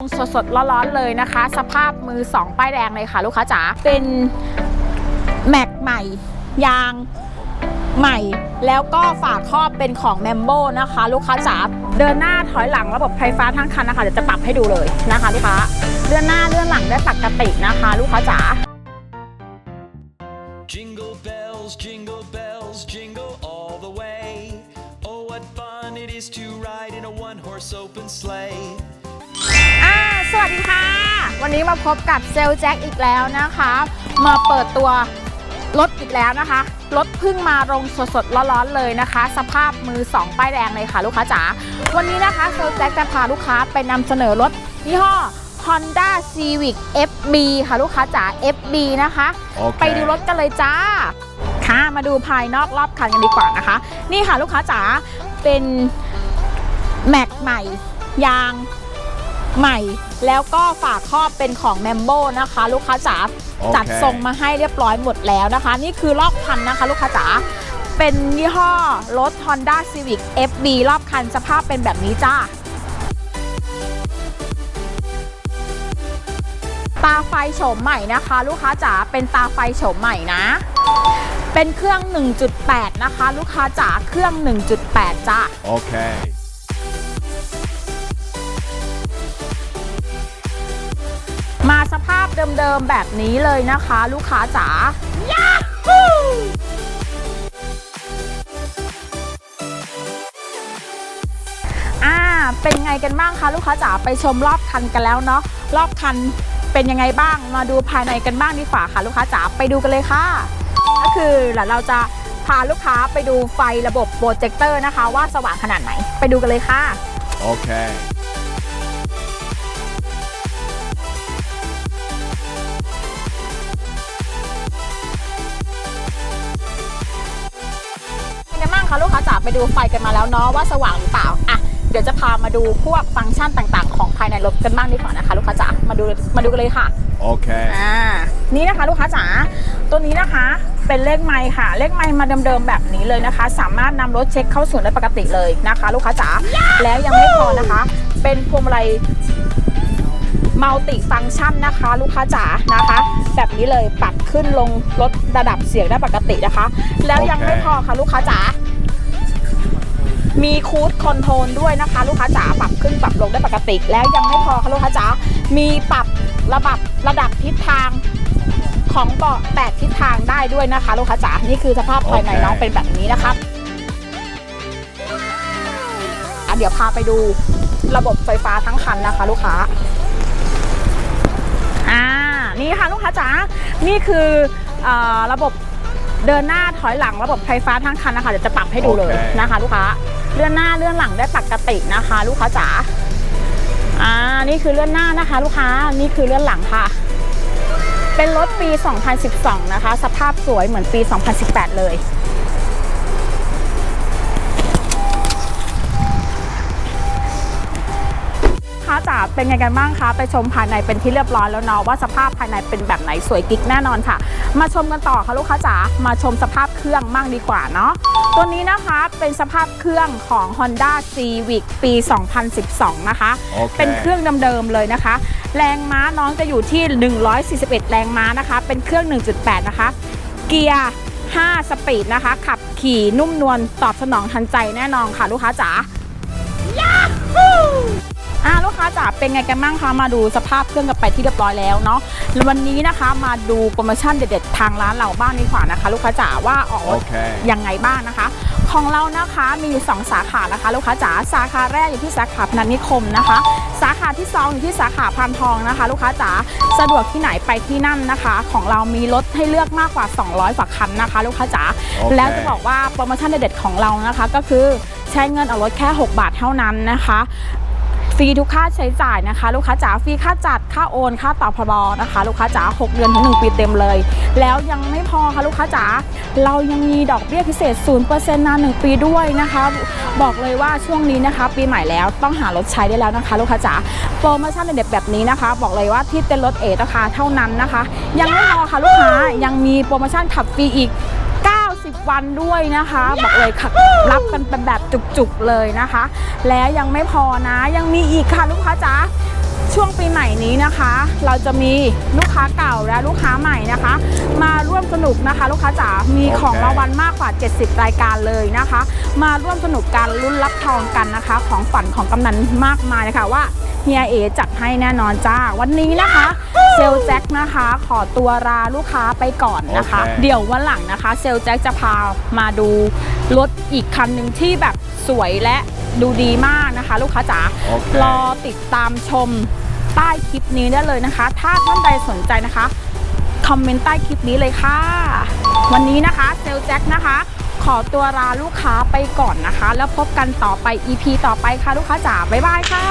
สดสดร้อนๆเลยนะคะ สภาพมือสองป้ายแดงเลยค่ะ ลูกค้าจ๋าเป็นแม็กใหม่ ยางใหม่ แล้วก็ฝาครอบเป็นของแมมโบนะคะ ลูกค้าจ๋าเดินหน้าถอยหลังระบบไฟฟ้าทั้งคันนะคะเดี๋ยวจะปรับให้ดูเลยนะคะลูกค้าเลื่อนหน้าเลื่อนหลังได้ปกตินะคะ ลูกค้าจ๋า Jingle bells, jingle bells, jingle all the way. Oh, what fun it is to ride in a one horse open sleigh. อ่าสวัสดีค่ะ วันนี้มาพบกับเซลลแจ็คอีกแล้วนะคะ มาเปิดตัวรถอีกแล้วนะคะ รถเพิ่งมาลงสดๆร้อนๆเลยนะคะ สภาพมือ 2 ป้ายแดงเลยค่ะลูกค้าจ๋า วันนี้นะคะเซลลแจ็คจะพาลูกค้าไปนำเสนอรถยี่ห้อ Honda Civic FB ค่ะลูกค้าจ๋า FB นะคะโอเคไปดูรถกันเลยจ้า ค่ะมาดูภายนอกรอบคันกันดีกว่านะคะ นี่ค่ะลูกค้าจ๋าเป็นแม็กใหม่ ยาง ใหม่ แล้วก็ฝาครอบเป็นของแมมโบนะคะ ลูกค้าจ๋าโอเคจัดทรงมาให้เรียบร้อยหมดแล้วนะคะ นี่คือรอบคันนะคะ ลูกค้าจ๋าเป็นยี่ห้อรถ Honda Civic FB รอบคันสภาพเป็นแบบนี้จ้าตาไฟโฉมใหม่นะคะ ลูกค้าจ๋าเป็นตาไฟโฉมใหม่นะ เป็นเครื่อง 1.8 นะคะ ลูกค้าจ๋าเครื่อง 1.8 จ้า Okay. มาสภาพเดิมๆ แบบนี้เลยนะคะ ลูกค้าจ๋าอ่าเป็นไงกันบ้างคะลูกค้าจ๋าไปชมรอบคันกันแล้วเนาะรอบคันเป็นยังไงบ้างมาดูภายในกันบ้างดีกว่าค่ะ ลูกค้าจ๋าไปดูกันเลยค่ะ ก็คือเดี๋ยวเราจะพาลูกค้าไปดูไฟระบบโปรเจคเตอร์นะคะ ว่าสว่างขนาดไหนไปดูกันเลยค่ะ Okay. เป็ นไงบ้างคะ ลูกค้าจ๋าไปดูไฟกันมาแล้วเนาะว่าสว่างหรือเปล่าอะเดี๋ยวจะพามาดูพวกฟังก์ชันต่างๆ ของภายในรถกันบ้างดีกว่านะคะ ลูกค้าจ๋ามาดูมาดูกันเลยค่ะ Okay. อ่านี่นะคะลูกค้าจ๋าตัวนี้นะคะเป็นเลขไมค์ค่ะ เลขไมค์มาเดิมๆแบบนี้เลยนะคะ สามารถนำรถเช็คเข้าศูนย์ได้ปกติเลยนะคะ ลูกค้าจ๋าแล้วยังไม่พอนะคะ เป็นพวงมาลัยมัลติฟังก์ชันนะคะ ลูกค้าจ๋านะคะ แบบนี้เลยปรับขึ้นลงลดระดับเสียงได้ปกตินะคะ แล้วยังไม่พอค่ะลูกค้าจ๋า มีคูดคอนโทรลด้วยนะคะ ลูกค้าจ๋าปรับขึ้นปรับลงได้ปกติ แล้วยังไม่พอค่ะลูกค้าจ๋ามีปรับระดับระดับทิศทางของเบาะแปดทิศทางได้ด้วยนะคะลูกค้าจ๋านี่คือสภาพภายในโอเคน้องเป็นแบบนี้นะครับอะเดี๋ยวพาไปดูระบบไฟฟ้าทั้งคันนะคะ ลูกค้าอ่านี่ค่ะลูกค้าจ๋านี่คือเออระบบ เดินหน้าถอยหลังระบบไฟฟ้าทั้งคันนะคะเดี๋ยวจะปรับให้ดูเลยโอเค นะคะ ลูกค้าเลื่อนหน้าเลื่อนหลังได้ปกตินะคะ ลูกค้าจ๋าอ่านี่คือเลื่อนหน้านะคะ ลูกค้านี่คือเลื่อนหลังค่ะ เป็นรถปี 2012 นะคะ สภาพสวยเหมือนปี 2018 เลย ค้าจ๋าเป็นไงกันบ้างคะ ไปชมภายในเป็นที่เรียบร้อยแล้วเนาะว่าสภาพภายในเป็นแบบไหนสวยกิ๊กแน่นอนค่ะ มาชมกันต่อค่ะลูกค้าจ๋ามาชมสภาพเครื่องมั่งดีกว่าเนาะตัวนี้นะคะเป็นสภาพเครื่องของ Honda Civic ปี 2012 นะคะโอเคเป็นเครื่องเดิมๆเลยนะคะ แรงม้าน้องจะอยู่ที่ 141 แรงม้านะคะ เป็นเครื่อง 1.8 นะคะ เกียร์5 สปีดนะคะ ขับขี่นุ่มนวลตอบสนองทันใจแน่นอนค่ะ ลูกค้าจ๋า อ่าลูกค้าจ๋าเป็นไงกันบ้างคะมาดูสภาพเครื่องกันไปที่เรียบร้อยแล้วเนาะแล้ววันนี้นะคะมาดูโปรโมชั่นเด็ดๆ ทางร้านเราบ้างดีกว่านะคะ ลูกค้าจ๋าว่าออกรถโอเคยังไงบ้างนะคะ ของเรานะคะมีอยู่ 2 สาขานะคะ ลูกค้าจ๋าสาขาแรกอยู่ที่สาขาพนัสนิคมนะคะ สาขาที่2อยู่ที่สาขาพานทองนะคะ ลูกค้าจ๋าสะดวกที่ไหนไปที่นั่นนะคะ ของเรามีรถให้เลือกมากกว่า 200กว่าคันนะคะ ลูกค้าจ๋าโอเค แล้วจะบอกว่าโปรโมชั่นเด็ดๆของเรานะคะก็คือ ใช้เงินเอารถแค่ 6 บาทเท่านั้นนะคะ ฟรีทุกค่าใช้จ่ายนะคะ ลูกค้าจ๋าฟรีค่าจัดค่าโอนค่าต่อพรบนะคะ ลูกค้าจ๋า6 เดือนถึง1ปีเต็มเลย แล้วยังไม่พอค่ะลูกค้าจ๋าเรายังมีดอกเบี้ยพิเศษ 0%นาน1ปีด้วยนะคะ บอกเลยว่าช่วงนี้นะคะ ปีใหม่แล้วต้องหารถใช้ได้แล้วนะคะ ลูกค้าจ๋าโปรโมชั่นเด็ดแบบนี้นะคะ บอกเลยว่าที่เต้นรถเอราคาเท่านั้นนะคะ ยังไม่พอค่ะลูกค้ายังมีโปรโมชั่นขับฟรีอีก 90 วันด้วยนะคะ บอกเลยค่ะรับกันเป็นแบบจุกๆเลยนะคะ และยังไม่พอนะยังมีอีกค่ะลูกค้าจ๋า ช่วงไหนนี้นะคะ เราจะมีลูกค้าเก่าและลูกค้าใหม่นะคะ มาร่วมสนุกนะคะ ลูกค้าจ๋ามีของรางวัลมากกว่า 70 รายการเลยนะคะ มาร่วมสนุกการลุ้นรับทองกันนะคะ ของฝันของกำนันมากมายนะคะว่าเฮียเอจัดให้แน่นอนจ้า วันนี้นะคะเซลลแจ็คนะคะ ขอตัวลาลูกค้าไปก่อนนะคะโอเคเดี๋ยววันหลังนะคะ เซลลแจ็คจะพามาดูรถอีกคันหนึ่งที่แบบสวยและดูดีมากนะคะ ลูกค้าจ๋าโอเครอติดตามชม ใต้คลิปนี้ได้เลยนะคะ ถ้าท่านใดสนใจนะคะ คอมเมนต์ใต้คลิปนี้เลยค่ะ วันนี้นะคะเซลลแจ็คนะคะ ขอตัวลาลูกค้าไปก่อนนะคะ แล้วพบกันต่อไป EP ต่อไปค่ะลูกค้าจ๋าบ๊ายบายค่ะ